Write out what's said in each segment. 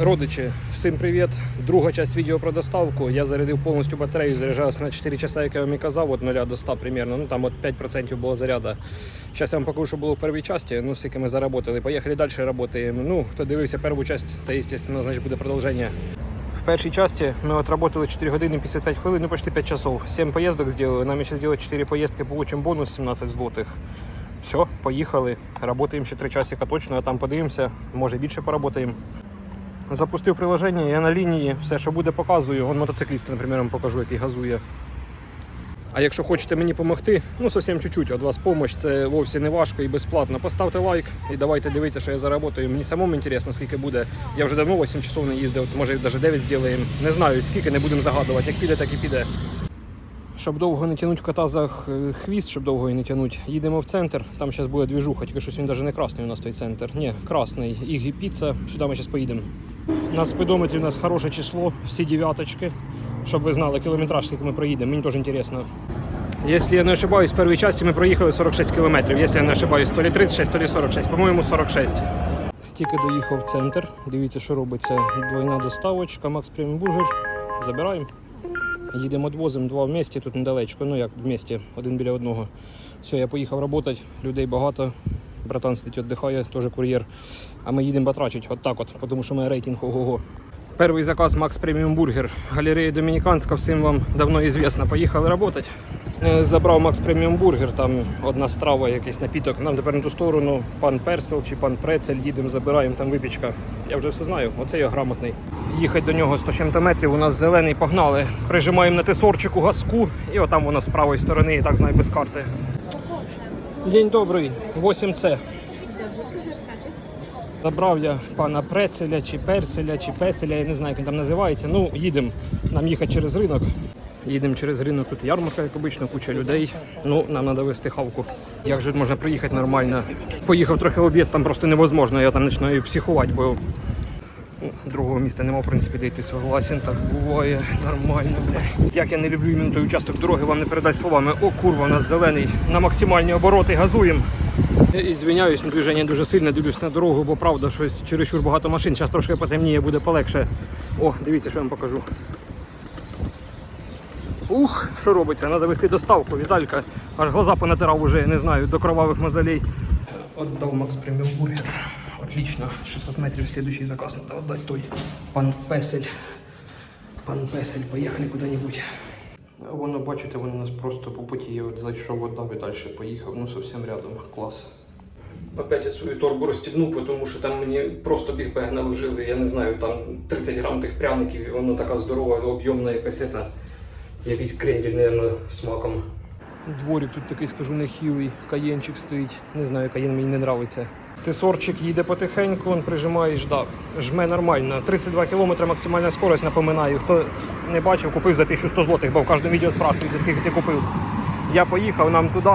Родичі, всім привіт! Друга часть відео про доставку. Я зарядив повністю батарею, заряджався на 4 часа, як я вам і казав, від 0 до 100 примерно. Ну там от 5% було заряду. Зараз я вам покажу, що було в першій часті. Ну, скільки ми заработали. Поїхали далі працюємо. Ну, хто дивився першу частину, це, звісно, значить буде продовження. В першій часті ми отработали 4 години 55 хвилин, ну почти 5 часов. 7 поїздок зробили. Нам ще зробити 4 поїздки, получимо бонус 17 злотих. Все, поїхали. Работаємо ще 3 часика точно, а там подивимося, може більше поработаємо. Запустив приложення, я на лінії, все, що буде, показую. Вон мотоцикліст, наприклад, вам покажу, який газує. А якщо хочете мені допомогти, ну зовсім чуть-чуть, від вас допомога, це вовсе не важко і безплатно. Поставте лайк і давайте дивитися, що я заработаю. Мені самому цікаво, скільки буде. Я вже давно 8 часов не їздив, може навіть 9 зробимо. Не знаю, скільки не будемо загадувати. Як піде, так і піде. Щоб довго не тягнути кота за хвіст, щоб довго і не тягнути, їдемо в центр. Там зараз буде двіжуха, тільки щось він навіть не красний у нас той центр. Ні, красний. Ігі піца. Сюди ми зараз поїдемо. На спидометрі у нас хороше число, всі дев'яточки. Щоб ви знали, кілометраж, скільки ми проїдемо. Мені теж цікаво. Якщо я не ошибаюсь, в першій часті ми проїхали 46 кілометрів. Якщо я не ошибаюсь, то лі 36, то лі 46. По-моєму, 46. Тільки доїхав в центр. Дивіться, що робиться. Двойна доставочка, Макс Преміум Бургер. Забираємо. Їдемо відвозимо два в місті, тут недалечко, ну як в місті, один біля одного. Все, я поїхав працювати, людей багато. Братан сидить, віддихає, теж кур'єр. А ми їдемо батрачить, от так от, тому що ми рейтинг ого-го. Перший заказ Макс Преміум Бургер. Галерея Домініканська, всім вам давно известно. Поїхали працювати. Е, Забрав Макс Преміум Бургер, там одна страва, якийсь напіток. Нам тепер на ту сторону пан Персел чи пан Прецель, їдемо, забираємо там випічка. Я вже все знаю, оце я грамотний. Їхати до нього 100 чим-то метрів, у нас зелений, погнали. Прижимаємо на тесорчику газку і отам воно з правої сторони, і так знаю, без карти. День добрий, 8С. Dobrze, proszę wkraczać. Забрав я пана Прецеля чи Перселя чи Песеля, я не знаю, як він там називається. Ну, їдемо. Нам їхати через ринок. Їдемо через ринок, тут ярмарка, як обично, куча людей. Ну, нам треба вести халку. Як же можна приїхати нормально? Поїхав трохи об'їзд, там просто невозможно, я там починаю психувати, бо другого міста нема, в принципі, де йти согласен, так буває нормально. Як я не люблю іменно той участок дороги, вам не передати словами. О, курва, у нас зелений. На максимальні обороти газуємо. Я Ізвиняюсь, ну, движення дуже сильне, дивлюсь на дорогу, бо правда, щось чересчур багато машин. Зараз трошки потемніє, буде полегше. О, дивіться, що я вам покажу. Ух, що робиться? Треба вести доставку. Віталька аж глаза понатирав уже, не знаю, до кровавих мозолей. Отдав Макс преміум бургер. Отлично. 600 метрів слідуючий заказ треба віддати той. Пан Песель. Пан Песель, поїхали куди-небудь. Воно, бачите, воно у нас просто по путі. Я от зайшов, отдав і далі поїхав. Ну, зовсім рядом. Клас. Опять я свою торбу розстібнув, тому що там мені просто бігбег наложили, я не знаю, там 30 грам тих пряників, і воно така здорова, об'ємна якась ета, якийсь крендель, мабуть, смаком. Дворик тут такий, скажу, нехилий, каєнчик стоїть. Не знаю, каєн мені не подобається. Тесорчик їде потихеньку, він прижимає і ждав. Жме нормально. 32 км максимальна скорость, напоминаю. Хто не бачив, купив за 1100 злотих, бо в кожному відео спрашується, скільки ти купив. Я поїхав нам туди.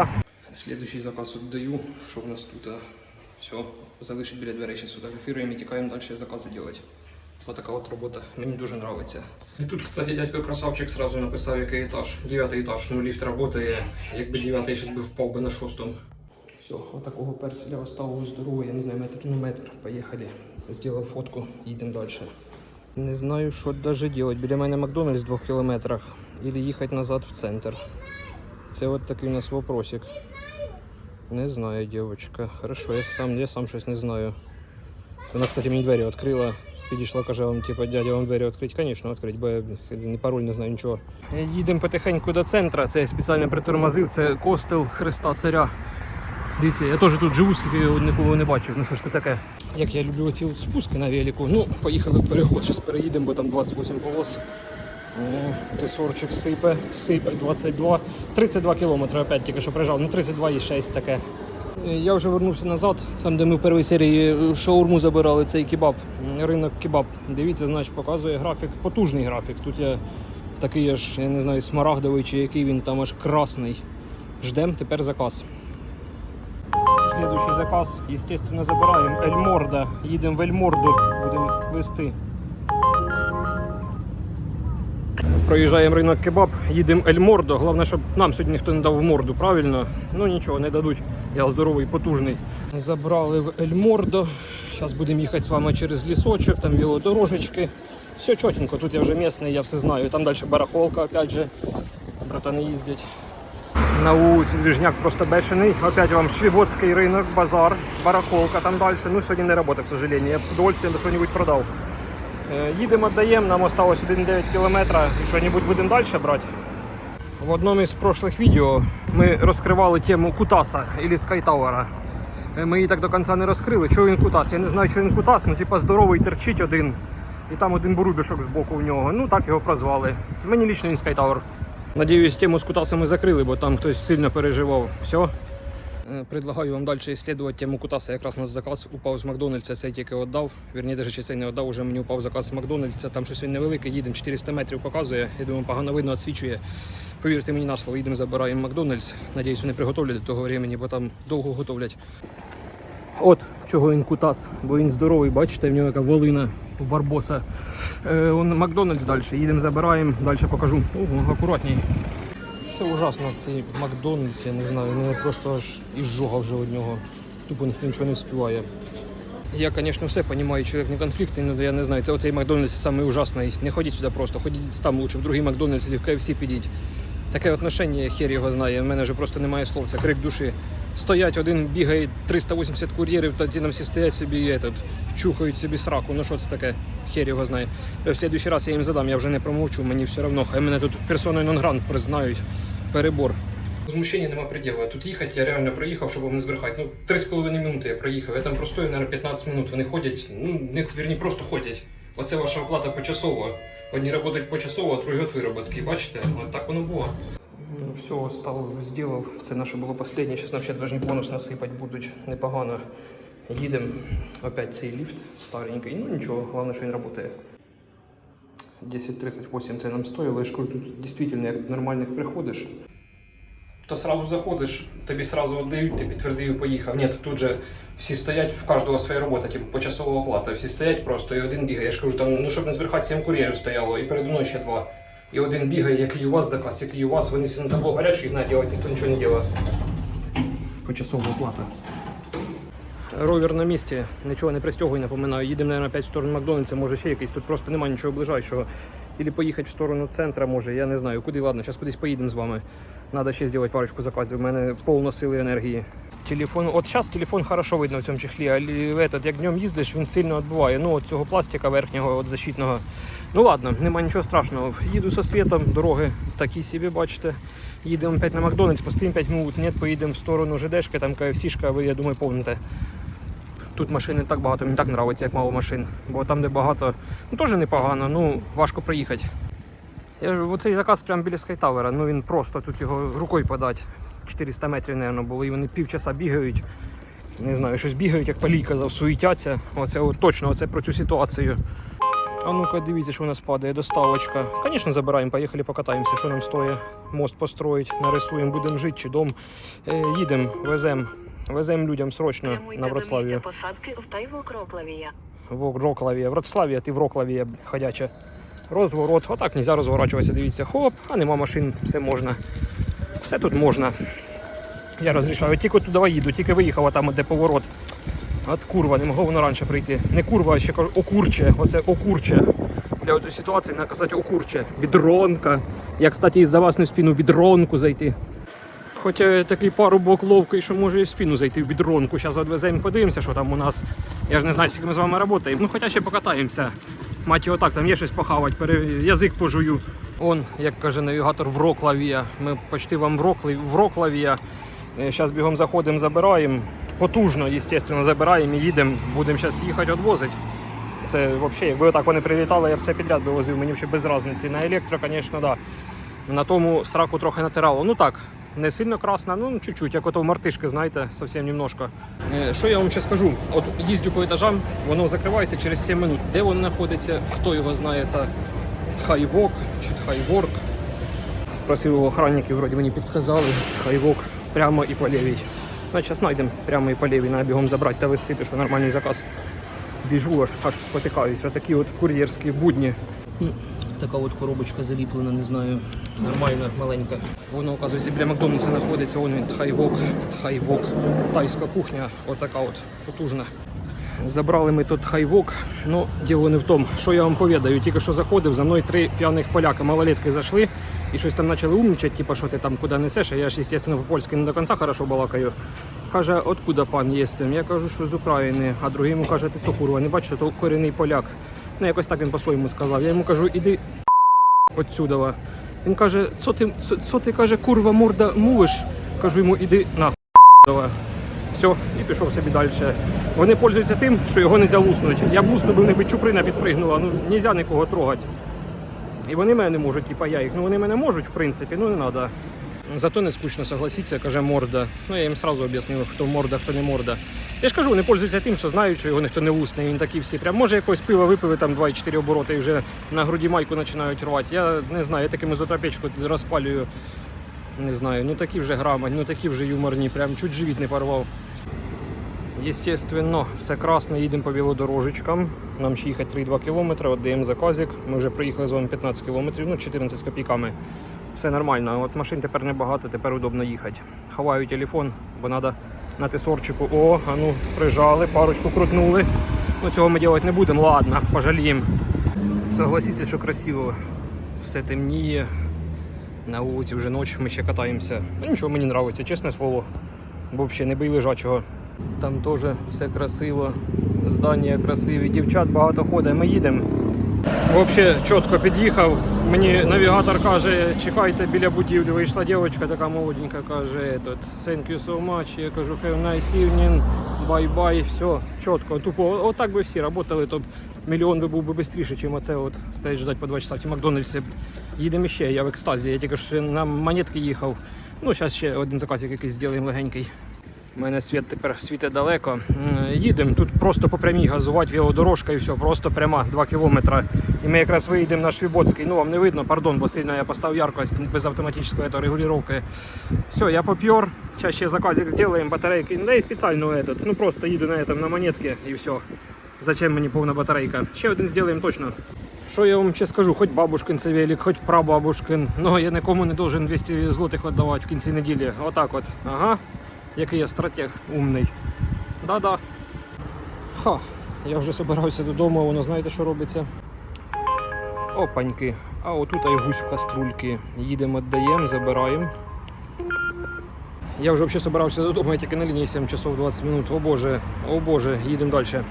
Слідуючий заказ віддаю. Що в нас тут? Все, залишить біля дверей, зараз фотографіруємо і тікаємо далі закази робити. Ось така от робота. Мені дуже подобається. І тут, кстати, дядько красавчик сразу написав, який етаж. Дев'ятий етаж, ну ліфт працює. Якби дев'ятий ще би впав би на шостому. Все, отакого перселя оставив здорового, я не знаю, метр на метр. Поїхали. Зробив фотку, їдемо далі. Не знаю, що навіть робити. Біля мене Макдональдс в двох кілометрах. Или їхати назад в центр. Це от такий у нас вопросик. Не знаю, девочка. Хорошо, я сам, я сам щось не знаю. Вона, кстати, мені двері відкрила. Підійшла, каже, вам, типу, дядя, вам двері відкрити. Звісно, відкрити, бо я не пароль не знаю нічого. Їдемо потихеньку до центру. Це я спеціально притормозив, це костел Христа Царя. Дивіться, я теж тут живу, нікого не бачив. Ну що ж це таке? Як я люблю оці спуски на велику. Ну, поїхали в переход, зараз переїдемо, бо там 28 полос. О, сипе, сипе 22. 32 кілометри опять тільки що прижав, ну 32,6 таке. Е, Я вже вернувся назад, там де ми в першій серії е, шаурму забирали, цей кебаб, ринок кебаб. Дивіться, значить, показує графік, потужний графік. Тут я такий аж, я не знаю, смарагдовий чи який він там аж красний. Ждемо тепер заказ. Слідуючий заказ, естественно, забираємо Ельморда. Їдемо в Ельморду, будемо вести. Проїжджаємо ринок кебаб, їдемо Ельмордо. Головне, щоб нам сьогодні ніхто не дав в морду, правильно? Ну нічого, не дадуть. Я здоровий, потужний. Забрали в Ельмордо. Зараз будемо їхати з вами через лісочок, там велодорожечки. Все чотенько, тут я вже місний, я все знаю. Там далі барахолка, опять же. Братани їздять. На вулиці движняк просто бешений. Опять вам Швібодський ринок, базар, барахолка там далі. Ну, сьогодні не робота, к сожалению. Я б з удовольствием що-нибудь продав. Е, Їдемо, віддаємо, нам осталось 1,9 км. І що-нибудь будемо далі брати. В одному із прошлых відео ми розкривали тему Кутаса або Скайтауера. Е, Ми її так до кінця не розкрили. Чого він Кутас? Я не знаю, що він Кутас, ну типа здоровий терчить один. І там один бурубішок збоку в нього. Ну так його прозвали. Мені лічно він Скайтауер. Надіюсь, тему з Кутасами закрили, бо там хтось сильно переживав. Все. Предлагаю вам далі исследовать тему Кутаса. Якраз у нас заказ упав з Макдональдса, цей тільки віддав. Вірні, навіть чи цей не віддав, вже мені упав заказ з Макдональдса. Там щось він невеликий, їдемо 400 метрів показує. Я думаю, погано видно, відсвічує. Повірте мені на слово, їдемо, забираємо Макдональдс. Надіюсь, вони приготовлять до того времени, бо там довго готовлять. От чого він кутас, бо він здоровий, бачите, в нього яка волина у барбоса. Е, он Макдональдс далі. Їдемо, забираємо, далі покажу. Ого, акуратній. Це ужасно, цей Макдональдс, я не знаю, мене просто аж ізжога вже від нього. Тупо ніхто нічого не співає. Я, звісно, все розумію, чоловік не конфліктний, але я не знаю, це оцей Макдональдс самий. Не ходіть сюди просто, ходіть там лучше, в другий Макдональдс в KFC підіть. Таке отношення, хер його знає, в мене вже просто немає слов, це крик душі. Стоять, один бігає 380 кур'єрів, та ті нам всі стоять собі і этот, чухають собі сраку. Ну що це таке? Хер його знає. В следующий раз я їм задам, я вже не промовчу, мені все одно. Хай мене тут персоною нон признають. Перебор. Возмущення нема приділу. Тут їхати я реально проїхав, щоб вам не збрехати. Ну, 3,5 минути я проїхав. Я там простою, мабуть, 15 минут. Вони ходять, ну, не вірні, просто ходять. Оце ваша оплата почасово. Одні працюють почасово, а другі от вироботки. Бачите? От так воно було. Ну, все, став, зробив. Це наше було останнє. Зараз нам ще навіть бонус насипати будуть непогано. Їдемо. Опять цей ліфт старенький. Ну нічого, головне, що він працює. 10.38 це нам стоїло. Ж кажу, тут дійсно, як нормальних приходиш, то сразу заходиш, тобі сразу дають, ти підтвердив і поїхав. Ні, тут же всі стоять, в кожного своя робота, типу почасова оплата. Всі стоять просто і один бігає. Я ж кажу, там, ну щоб не збрехати, сім кур'єрів стояло, і передо мною ще два. І один бігає, який у вас заказ, який у вас, вони всі на табло гарячі, їх надівати, ніхто нічого не робить. Почасова оплата. Ровер на місці, нічого не пристягує, напоминаю. Їдемо, мабуть, опять в сторону Макдональдса, може ще якийсь. Тут просто немає нічого ближайшого. Ілі поїхати в сторону центра, може, я не знаю. Куди, ладно, зараз кудись поїдемо з вами. Надо ще зробити парочку заказів. У мене повно сили енергії. Телефон, от зараз телефон хорошо видно в цьому чехлі, а этот, як днем їздиш, він сильно відбуває. Ну, от цього пластика верхнього, от защитного. Ну ладно, нема нічого страшного. Їду зі світом, дороги такі собі, бачите. Їдемо опять на Макдональдс, постоїмо 5 минут, нет, поїдемо в сторону ЖДшки, там КФСішка, ви, я думаю, помните. Тут машин так багато, мені так подобається, як мало машин. Бо там, де багато, ну теж непогано, ну важко проїхати. Ж оцей заказ прямо біля Скайтавера, ну він просто тут його рукою подати. 400 метрів, мабуть, було, і вони півчаса бігають. Не знаю, щось бігають, як Палій казав, суетяться. Оце от, точно оце про цю ситуацію. А ну-ка, дивіться, що у нас падає доставочка. Звісно, забираємо, поїхали покатаємося, що нам стоїть. Мост построїть, нарисуємо, будемо жити чи дом. Е, їдемо, веземо. Веземо людям срочно Прямуйте на Вроцлавію. посадки в Тайвокроплавія. В Вроклаві, Вроцлаві, а ти в Вроклаві ходяча. Розворот. Отак нельзя розворачуватися, дивіться. Хоп, а нема машин, все можна. Все тут можна. Я розрішаю. Тільки туди їду, тільки виїхав, там де поворот. От курва, не могло воно раніше прийти. Не курва, а ще кажу, окурче. Оце окурче. Для цієї ситуації треба казати окурче. Відронка. Я, кстати, із-за вас не в спину відронку зайти. Хоча такий парубок ловкий, що може і в спину зайти в бідронку. Зараз відвеземо, подивимося, що там у нас. Я ж не знаю, скільки ми з вами працюємо. Ну, хоча ще покатаємося. Мать його так, там є щось похавати, пере... язик пожую. Он, як каже навігатор, Вроклавія. Ми почти вам Вроклаві... Вроклавія. Зараз бігом заходимо, забираємо. Потужно, звісно, забираємо і їдемо. Будемо зараз їхати відвозити. Це взагалі, якби отак вони прилітали, я все підряд би возив, мені взагалі без різниці. На електро, звісно, так. Да. На тому сраку трохи натирало. Ну так, не сильно красна, ну чуть-чуть, як ото в мартишки, знаєте, зовсім немножко. Е, Що я вам ще скажу? От їздю по етажам, воно закривається через 7 минут. Де воно знаходиться, хто його знає, та Тхайвок чи Тхайворк. Спросив у охранників, вроді мені підказали, Тхайвок прямо і по лівій. Значить, зараз знайдемо прямо і по лівій, треба бігом забрати та вести, що нормальний заказ. Біжу аж аж спотикаюся. Такі от кур'єрські будні. Така от коробочка заліплена, не знаю, нормальна, маленька. Воно, оказується, біля Макдональдса знаходиться, вон він, тхайвок, тхайвок, тайська кухня, отака от потужна. Забрали ми тут хайвок. Ну, діло не в тому, що я вам повідаю. Тільки що заходив, за мною три п'яних поляка малолетки зайшли і щось там почали умнічати, типу, що ти там куди несеш. А я ж, звісно, по-польськи не до кінця хорошо балакаю. Каже, откуда пан єстем? Я кажу, що з України. А другий каже, ти це курва, не бачиш, то корінний поляк. Ну, якось так він по-своєму сказав. Я йому кажу, іди отсюдова. Він каже, що ти, що ти каже, курва морда мовиш? Кажу йому, іди на. Все, і пішов собі далі. Вони пользуються тим, що його не можна луснути. Я б луснув, би чуприна підпригнула, ну не можна нікого трогати. І вони мене не можуть, типа я їх. Ну вони мене можуть, в принципі, ну не треба. Зато не скучно согласіться, каже морда. Ну я їм сразу об'яснив, хто морда, хто не морда. Я ж кажу, вони пользуються тим, що знають, що його ніхто не лусне. Він такі всі. Прям може якось пива випили там 2-4 обороти і вже на груді майку починають рвати. Я не знаю, я такими зотрапечку розпалюю. Не знаю, ну такі вже грамотні, ну такі вже юморні, прям чуть живіт не порвав. Естественно, все красне, їдемо по велодорожечкам. Нам ще їхати 3,2 км, от даємо заказик. Ми вже проїхали з вами 15 км, ну 14 з копійками. Все нормально. От машин тепер небагато, тепер удобно їхати. Ховаю телефон, бо треба на тесорчику. О, а ну прижали, парочку крутнули. Ну цього ми робити не будемо, ладно, пожаліємо. Согласіться, що красиво. Все темніє. На вулиці вже ніч, ми ще катаємося. Ну нічого мені подобається, чесне слово. Бо взагалі не бий лежачого. Там теж все красиво, здання красиві, дівчат багато ходить, ми їдемо. Взагалі чітко під'їхав. Мені навігатор каже, чекайте біля будівлі. Вийшла дівчинка така молоденька, каже, thank you so much. Я кажу, have nice evening, bye-bye, все, чітко. Тупо, отак би всі працювали, то мільйон би був би швидше, ніж оце от стоять ждати по два часа в Макдональдсі. Їдемо ще, я в екстазі, я тільки що на монетки їхав. Ну, зараз ще один заказик якийсь зробимо легенький. У мене світ тепер світить далеко. М, Їдемо тут просто по прямій газувати велодорожка і все, просто пряма 2 кілометри. І ми якраз виїдемо на Швібоцький. Ну вам не видно, пардон, бо сильно я поставив яркость без автоматичної это, регулировки. Все, я попер. Сейчас ще заказик сделаем, батарейки. Да і спеціально этот. Ну просто їду на этом на монетки і все. Зачем мені повна батарейка? Ще один зробимо точно. Що я вам ще скажу, хоч бабушкин це велик, хоч прабабушкин, но я нікому не должен 200 злотих віддавати в кінці неділі. Отак от. Ага. Який я стратег умний. Да-да. Ха, я вже собирався додому, а воно знаєте, що робиться? Опаньки. А отут гусь в каструльки. Їдемо, віддаємо, забираємо. Я вже взагалі собирався додому, я тільки на лінії 7 часов 20 минут. О боже, о боже, їдемо далі.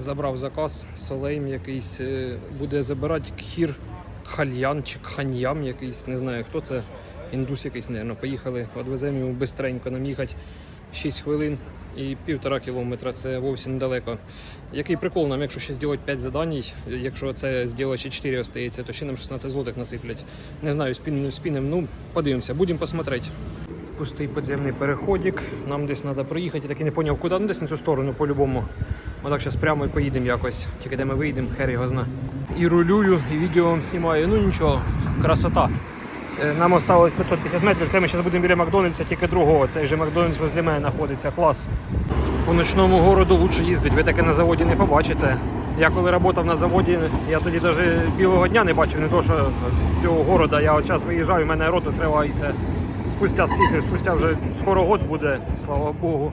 Забрав заказ, солейм якийсь е, буде забирати кхір хальян чи кханьям якийсь, не знаю хто це. Індус якийсь, мабуть. Поїхали, відвеземо йому бистренько, нам їхати 6 хвилин і півтора кілометра, це зовсім недалеко. Який прикол нам, якщо ще зробити 5 задань, якщо це зробити ще 4 остається, то ще нам 16 злотих насиплять. Не знаю, спінем, не спінем, ну подивимося, будемо посмотрети. Пустий підземний переходик, нам десь треба проїхати, я так і не зрозумів, куди, ну десь на цю сторону по-любому. Отак зараз прямо і поїдемо якось. Тільки де ми вийдемо, хер його зна. І рулюю, і відео вам знімаю. Ну нічого, красота. Е, Нам осталось 550 метрів. Це ми зараз будемо біля Макдональдса, тільки другого. Цей же Макдональдс возле мене знаходиться. Клас. По ночному городу лучше їздити. Ви таке на заводі не побачите. Я коли працював на заводі, я тоді навіть білого дня не бачив, не то що з цього города. Я от зараз виїжджаю, у мене рот відкривається. Спустя скільки, спустя вже скоро год буде, слава Богу.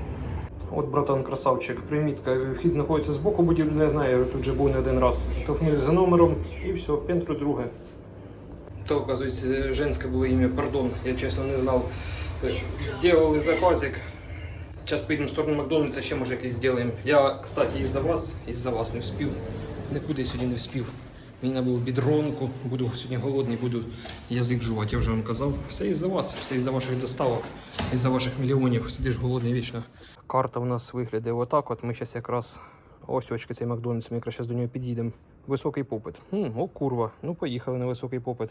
От, братан, красавчик, примітка. Вхід знаходиться з боку будівлі, не знаю, я тут вже був не один раз. Телефонуюсь за номером і все, пентру друге. То, оказується, женське було ім'я, пардон, я чесно не знав. Сделали заказик. Зараз поїдемо в сторону Макдональдса, ще може якийсь зробимо. Я, кстати, із-за вас, із-за вас не вспів. Нікуди сьогодні не вспів. Мені треба було бідронку, буду сьогодні голодний, буду язик жувати, я вже вам казав. Все із-за вас, все із-за ваших доставок, із-за ваших мільйонів. Сидиш голодний вічно. Карта у нас виглядає отак. От ми зараз якраз ось очки цей Макдональдс, ми якраз зараз до нього під'їдемо. Високий попит. Хм, о, курва. Ну поїхали на високий попит.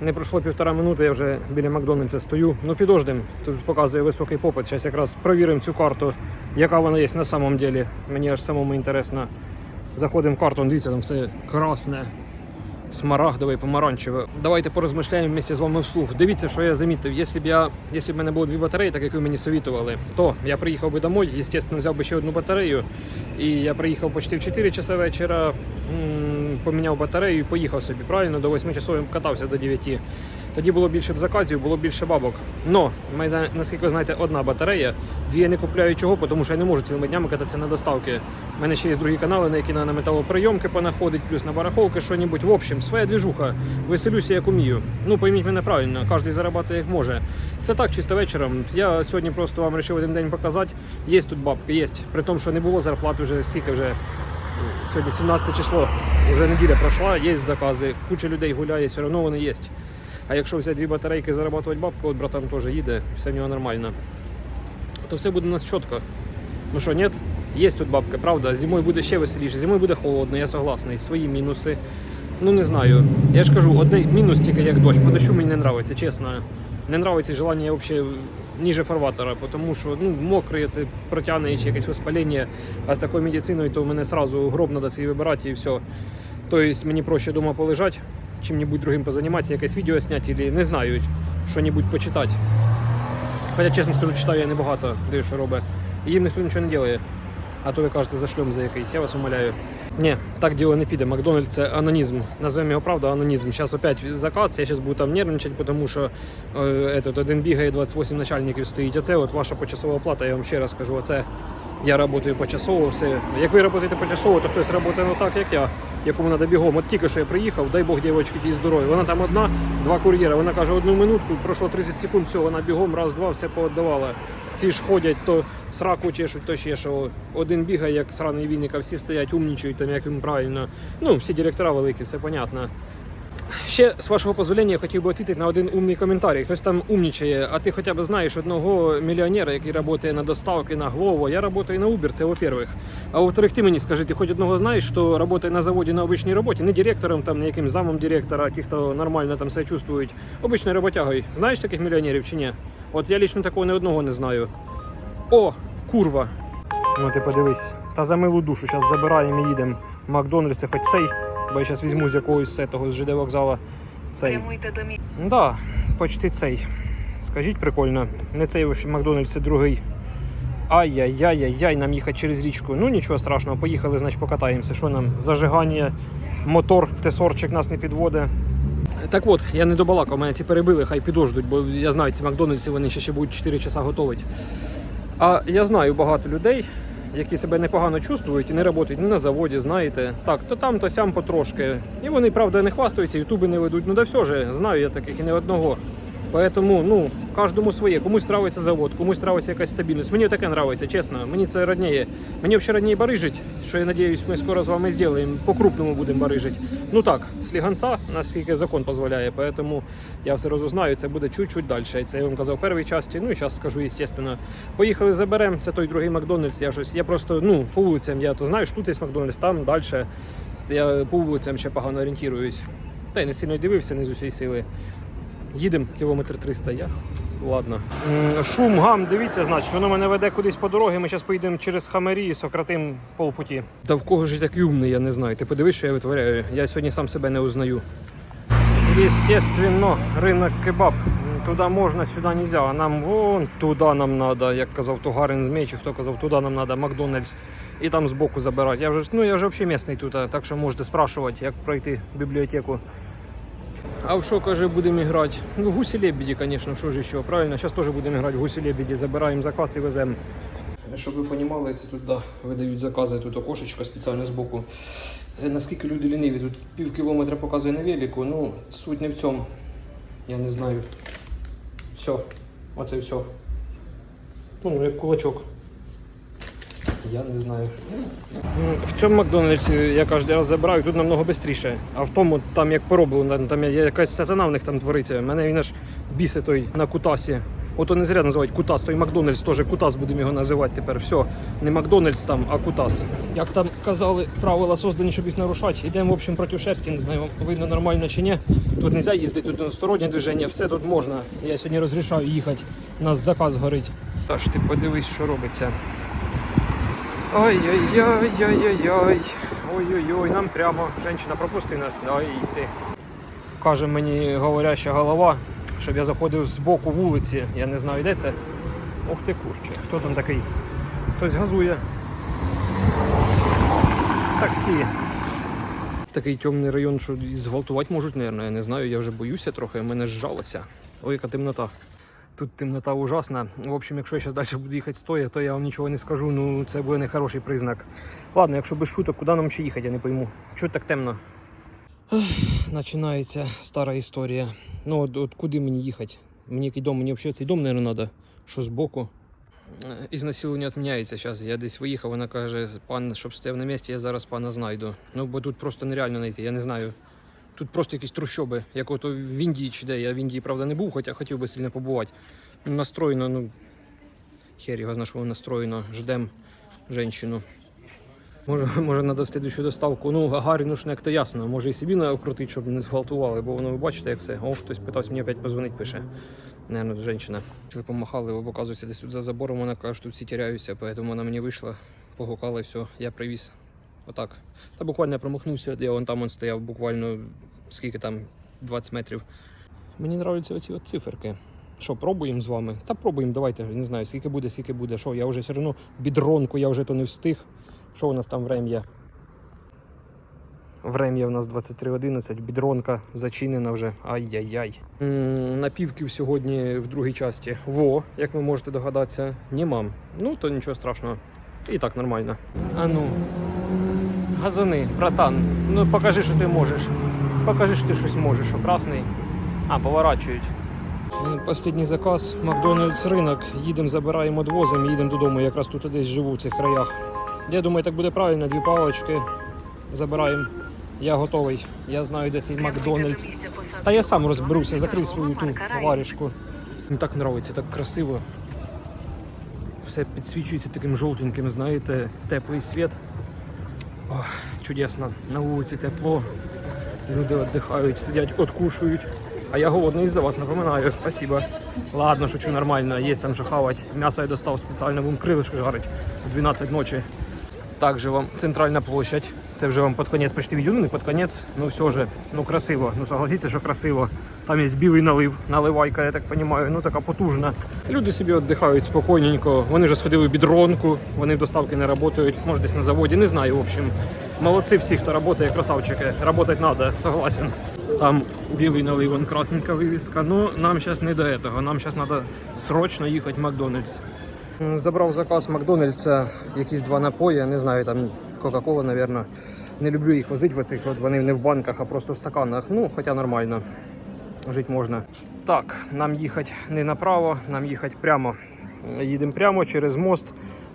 Не пройшло півтора минути, я вже біля Макдональдса стою. Ну підождем, тут показує високий попит. Зараз якраз перевіримо цю карту, яка вона є на самом деле. Мені аж самому інтересно. Заходимо в карту, дивіться, там все красне, смарагдове, помаранчевий. Давайте порозмишляємо вместе з вами вслух. Дивіться, що я замітив. Якщо б я, якщо б мене було дві батареї, так як ви мені совітували, то я приїхав би домой, звісно, взяв би ще одну батарею. І я приїхав почти в 4 часа вечора, поміняв батарею і поїхав собі. Правильно, до 8 часов катався до 9. Тоді було більше б заказів, було більше бабок. Но, в мене, наскільки ви знаєте, одна батарея. Дві я не купляю чого, тому що я не можу цілими днями кататися на доставки. У мене ще є другі канали, на які на металоприйомки понаходить, плюс на барахолки що-небудь. В общем, своя двіжуха. Веселюся, як умію. Ну, пойміть мене правильно, кожен зарабатує як може. Це так, чисто вечором. Я сьогодні просто вам вирішив один день показати. Є тут бабки, є. При тому, що не було зарплати вже скільки вже. Сьогодні 17 число, вже неділя пройшла, є закази, куча людей гуляє, все одно вони є. А якщо взяти дві батарейки заробляти бабку, от братан теж їде, все в нього нормально. То все буде у нас чітко. Ну що, ні? Є тут бабки, правда. Зимою буде ще веселіше, зимою буде холодно, я согласний. Свої мінуси. Ну не знаю. Я ж кажу, один мінус тільки як дощ. По дощу мені не подобається, чесно. Не подобається желання взагалі ніже фарватера, тому що ну, мокре, це протягне чи якесь воспалення. А з такою медициною то в мене одразу гроб треба свій вибирати і все. Тобто мені проще вдома полежати, чим-небудь другим позаніматися, якесь відео зняти, або не знаю, що-небудь почитати. Хоча, чесно скажу, читаю я небагато, де що робить. І їм ніхто нічого не робить. А то ви кажете за шльом за якийсь, я вас умоляю. Ні, так діло не піде. Макдональдс це анонізм. Назвемо його правда анонізм. Зараз опять заказ, я зараз буду там нервничати, тому що е, этот, один бігає, 28 начальників стоїть. Оце от ваша почасова плата, я вам ще раз скажу, оце я працюю почасово, все. Як ви працюєте почасово, то хтось працює так, як я, якому треба бігом. От тільки що я приїхав, дай Бог дівчатки ті здорові. Вона там одна, два кур'єра. Вона каже, одну минутку, пройшло 30 секунд, все, вона бігом, раз, два, все пооддавала. Ці ж ходять, то сраку чешуть, то ще що. Один бігає, як сраний війник, а всі стоять, умнічують, там, як їм правильно. Ну, всі директора великі, все понятно. Ще з вашого дозволення я хотів би відповідати на один умний коментарій. Хтось там умнічає, а ти хоча б знаєш одного мільйонера, який працює на доставки на Glovo. Я працюю на Uber, це во-первых. А во-вторых, ти мені скажи, ти хоч одного знаєш, хто працює на заводі на обичній роботі, не директором, там, не яким замом директора, а ті, хто нормально там себе чувствують, обичною роботягою. Знаєш таких мільйонерів чи ні? От я лично такого не одного не знаю. О, курва. Ну ти подивись. Та за милу душу, зараз забираємо і їдемо Макдональдс, хоч цей, бо я зараз візьму з якогось того з ЖД вокзала цей. Прямуйте до місця. Да, почти цей. Скажіть прикольно. Не цей Макдональдс, це другий. Ай-яй-яй-яй-яй, нам їхати через річку. Ну нічого страшного, поїхали, значить покатаємося. Що нам? Зажигання, мотор, тесорчик нас не підводить. Так от, я не добалакав, мене ці перебили, хай підождуть, бо я знаю, ці Макдональдси вони ще, ще будуть 4 часа готовить. А я знаю багато людей, які себе непогано чувствують і не працюють ні на заводі, знаєте. Так, то там, то сям потрошки. І вони, правда, не хвастаються, ютуби не ведуть. Ну да все ж, знаю я таких і не одного. Поэтому, ну, кожному своє. Комусь нравиться завод, комусь нравиться якась стабільність. Мені таке нравиться, чесно. Мені це родніє. Мені взагалі родніє барижить, що я надіюсь, ми скоро з вами зробимо. По-крупному будемо барижити. Ну так, сліганця, наскільки закон дозволяє. Поэтому я все розузнаю, це буде чуть-чуть далі. Це я вам казав в першій часті. Ну і зараз скажу, звісно. Поїхали заберемо. Це той другий Макдональдс. Я щось. Я просто ну, по вулицям, я то знаю, що тут є Макдональдс, там далі. Я по вулицям ще погано орієнтуюсь. Та й не сильно дивився, не з усієї сили. Їдемо кілометр 300, я. Ладно. Шум, гам, дивіться, значить, воно мене веде кудись по дорозі. Ми зараз поїдемо через Хамері і сократимо полпуті. Та в кого ж я такий умний, я не знаю. Ти подивись, що я витворяю. Я сьогодні сам себе не узнаю. Естественно, ринок кебаб. Туди можна, сюди нельзя. А нам вон туди нам треба, як казав Тугарин Змій, чи хто казав, туди нам треба Макдональдс. І там збоку забирати. Я вже, ну, я вже взагалі місний тут, так що можете спрашувати, як пройти бібліотеку. А в що, каже, будемо грати? Ну, гусі лебеді, звісно, що ж ще, правильно? Зараз теж будемо грати в гусі лебеді, забираємо заказ і веземо. Щоб ви розуміли, це тут да, видають закази, тут окошечко спеціально збоку. Е, Наскільки люди ліниві, тут пів кілометра показує на велику, ну суть не в цьому. Я не знаю. Все, оце все. Ну, як кулачок. Я не знаю. В цьому Макдональдсі я кожен раз забираю, тут намного швидше. А в тому, там як пороблено, там є якась сатана в них там твориться. Мене він аж біси той на кутасі. Ото не зря називають кутас, той Макдональдс теж кутас будемо його називати тепер. Все, не Макдональдс там, а кутас. Як там казали, правила создані, щоб їх нарушати. Йдемо, в общем, проти шерсті, не знаю, видно нормально чи ні. Тут не можна їздити, тут одностороннє движення, все тут можна. Я сьогодні розрішаю їхати. У нас заказ горить. Та ж ти подивись, що робиться. Ой-ой-ой-ой-ой-ой. Ой-ой-ой, нам прямо. Женщина, пропусти нас. Ай ти. Каже мені говоряща голова, щоб я заходив з боку вулиці. Я не знаю, де це. Ох ти курче. Хто там такий? Хтось газує. Таксі. Такий темний район, що зґвалтувати можуть, мабуть, я не знаю, я вже боюся трохи, мене зжалося. Ой, яка темнота. Тут темнота ужасна. В общем, якщо я зараз далі буду їхати стоя, то я вам нічого не скажу. Ну це буде нехороший признак. Ладно, якщо без шуток, куди нам ще їхати, я не пойму. Чого так темно? Починається стара історія. Ну, от, от куди мені їхати? Мені який дом, мені взагалі цей дом, мабуть, треба. Що збоку. Е, Ізнасилування відміняється зараз. Я десь виїхав, вона каже, пан, щоб стояв на місці, я зараз пана знайду. Ну, бо тут просто нереально знайти, я не знаю. Тут просто якісь трущоби, як ото в Індії чи де. Я в Індії, правда, не був, хоча хотів би сильно побувати. Настроєно, ну, хер його воно настроєно. Ждем жінку. Може, може треба слідущу доставку. Ну, Гагаріну шнек, то ясно. Може і собі треба крутити, щоб не зґвалтували, бо воно ви бачите, як це. О, хтось питався мені опять позвонити, пише. Наверно, жінка. Коли помахали, оказується, десь тут за забором, вона каже, тут всі тіряються, поэтому вона мені вийшла, погукала і все, я привіз. Отак. Та буквально промахнувся, я вон там он стояв, буквально скільки там, 20 метрів. Мені подобаються оці от циферки. Що, пробуємо з вами? Та пробуємо, давайте, не знаю, скільки буде, скільки буде. Що, я вже все одно бідронку, я вже то не встиг. Що у нас там врем'я? Врем'я у нас 23.11, бідронка зачинена вже. Ай-яй-яй. Напівків сьогодні в другій часті. Во, як ви можете догадатися, не мам. Ну, то нічого страшного. І так нормально. А ну. Газани, братан, ну покажи, що ти можеш. Покажи, що ти щось можеш, що. А, поворачують. Останній заказ Макдональдс ринок. Їдемо, забираємо, відвозимо, їдемо додому. Якраз тут десь живу в цих краях. Я думаю, так буде правильно, дві палочки забираємо. Я готовий. Я знаю, де цей Макдональдс. Та я сам розберуся, закрив свою ту варішку. Мені так подобається, так красиво. Все підсвічується таким жовтеньким, знаєте, теплий світ. Ох, чудесно. На вулиці тепло. Люди віддихають, сидять, откушують. А я голодний за вас, напоминаю. Спасибо. Ладно, шучу нормально, є там що хавать. М'ясо я достав спеціально, будемо крилишки жарить в 12 ночі. Также вам центральна площадь. Це вже вам під конець почти відео, ну не під конець. Ну все же, ну красиво. Ну согласіться, що красиво. Там є білий налив, наливайка, я так розумію, ну така потужна. Люди собі віддихають спокійненько. Вони вже сходили в бідронку, вони в доставки не працюють, може десь на заводі, не знаю. В общем, молодці всі, хто працює, красавчики. Работать треба, согласен. Там білий налив, вон красненька вивіска. Ну нам зараз не до цього. Нам зараз треба срочно їхати в Макдональдс. Забрав заказ Макдональдса, якісь два напої, не знаю, там Кока-Кола, мабуть. Не люблю їх возити в оцих, от вони не в банках, а просто в стаканах. Ну, хоча нормально. Жити можна. Так, нам їхати не направо, нам їхати прямо. Їдемо прямо через мост,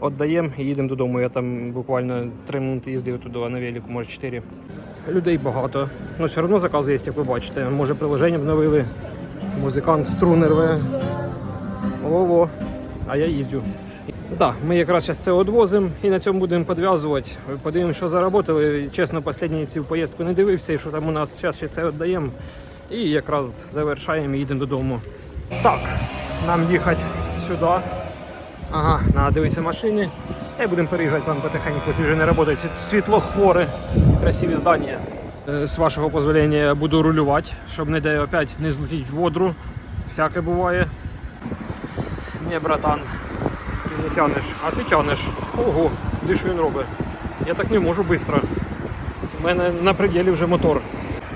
віддаємо і їдемо додому. Я там буквально 3 минути їздив туди, на велику, може 4. Людей багато. Ну, все одно заказ є, як ви бачите. Може, приложення обновили. Музикант струни рве. Ого, а я їздю. Так, ми якраз зараз це відвозимо і на цьому будемо підв'язувати. Подивимося, що заработали. Чесно, останні цю поїздку не дивився, і що там у нас зараз ще це віддаємо. І якраз завершаємо і їдемо додому. Так, нам їхати сюди. Ага, треба дивитися машини. Й будемо переїжджати з вами потихеньку, якщо вже не працює. Світлохвори, красиві здання. Е, З вашого дозволення буду рулювати, щоб не де опять не злетіти в водру. Всяке буває. Ні, братан, ти не тянеш, а ти тянеш. Ого, де що він робить? Я так не можу швидко. У мене на пределі вже мотор.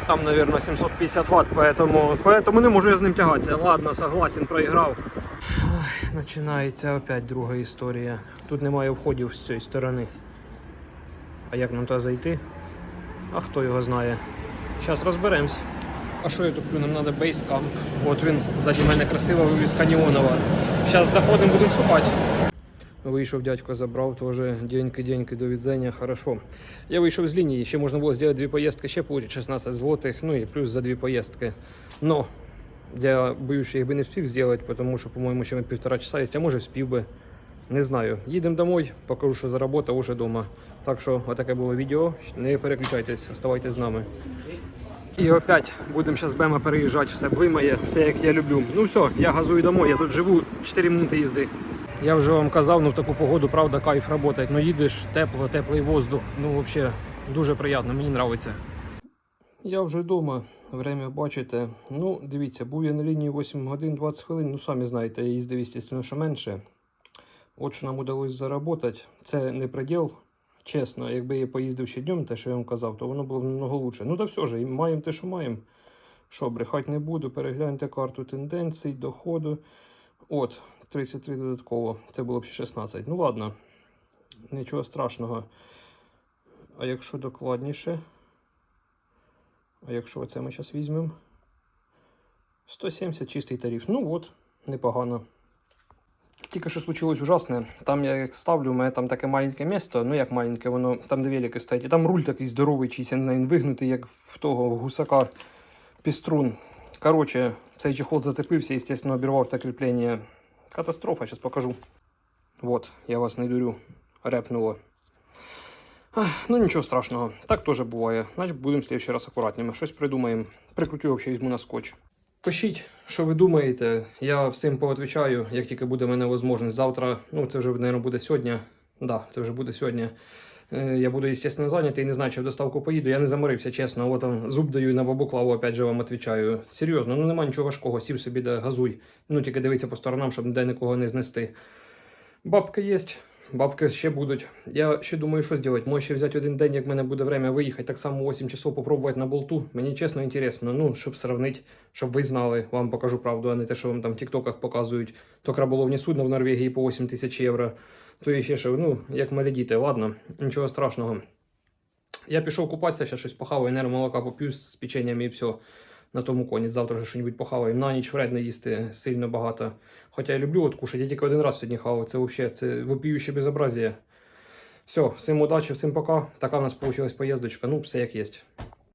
Там, мабуть, 750 Вт, поэтому, поэтому не можу я з ним тягатися. Ладно, согласен, проіграв. Починається опять друга історія. Тут немає входів з цієї сторони. А як нам туди зайти? А хто його знає? Зараз розберемось. А що я тут нам треба бейскамп? От він ззаді мене красива вивіска неонова. Зараз заходимо, будемо шукати. Вийшов дядько, забрав теж деньки-деньки до відзення, хорошо. Я вийшов з лінії, ще можна було зробити дві поїздки, ще получить 16 злотих, ну і плюс за дві поїздки. Но я боюсь, що їх би не встиг зробити, тому що, по-моєму, ще півтора часа є, а може встиг би. Не знаю. Їдемо домой, покажу, що заработав уже вдома. Так що, отаке було відео. Не переключайтесь, оставайтесь з нами. І опять будемо зараз Бема переїжджати, все вимає, все як я люблю. Ну все, я газую домой, я тут живу 4 минути їзди. Я вже вам казав, ну в таку погоду, правда, кайф працювати. Ну їдеш, тепло, теплий воздух. Ну взагалі дуже приємно, мені подобається. Я вже вдома. Время бачите. Ну, дивіться, був я на лінії 8 годин 20 хвилин. Ну, самі знаєте, я їздив, звісно, що менше. От що нам удалось заработати. Це не приділ. Чесно, якби я поїздив ще днем, те, що я вам казав, то воно було б намного лучше. Ну та все ж, маємо те, що маємо. Що, брехати не буду, перегляньте карту тенденцій, доходу. От, 33 додатково. Це було б ще 16. Ну ладно, нічого страшного. А якщо докладніше? А якщо оце ми зараз візьмемо? 170 чистий тариф. Ну от, непогано. Тільки що случилось ужасне. Там я як ставлю, у мене там таке маленьке місто, ну як маленьке, воно там де велики стоять. І там руль такий здоровий, чийсь він вигнутий, як в того гусака піструн. Коротше, цей чехол зацепився, естественно, обірвав те кріплення. Катастрофа, зараз покажу. Вот, я вас не дурю. Репнуло. Ну нічого страшного, так теж буває. Значить будемо в следующий раз акуратніми. Щось придумаємо. Прикрутю взагалі візьму на скотч. Пишіть, що ви думаєте. Я всім поотвічаю, як тільки буде в мене можливість. Завтра, ну це вже, мабуть, буде сьогодні. Да, це вже буде сьогодні. Е, Я буду, естественно, зайнятий, не знаю, чи в доставку поїду. Я не заморився, чесно. От там зуб даю і на бабу клаву, опять же вам відповідаю. Серйозно, ну нема нічого важкого, сів собі да газуй. Ну тільки дивіться по сторонам, щоб ніде нікого не знести. Бабки є, бабки ще будуть. Я ще думаю, що зробити. Може ще взяти один день, як в мене буде время виїхати, так само 8 часов попробувати на болту. Мені чесно інтересно, ну, щоб сравнити, щоб ви знали, вам покажу правду, а не те, що вам там в тіктоках показують. То краболовні судна в Норвегії по 8 тисяч євро. То і ще що, ну, як малі діти, ладно, нічого страшного. Я пішов купатися, ще щось похаваю, нерв молока поп'ю з печеннями і все. На тому коні. Завтра вже щось похаваю. На ніч вредно їсти сильно багато. Хоча я люблю от кушати, я тільки один раз сьогодні хавав. Це взагалі це вопіюще безобразие. Все, всім удачі, всім пока. Така в нас вийшла поїздочка. Ну, все як є.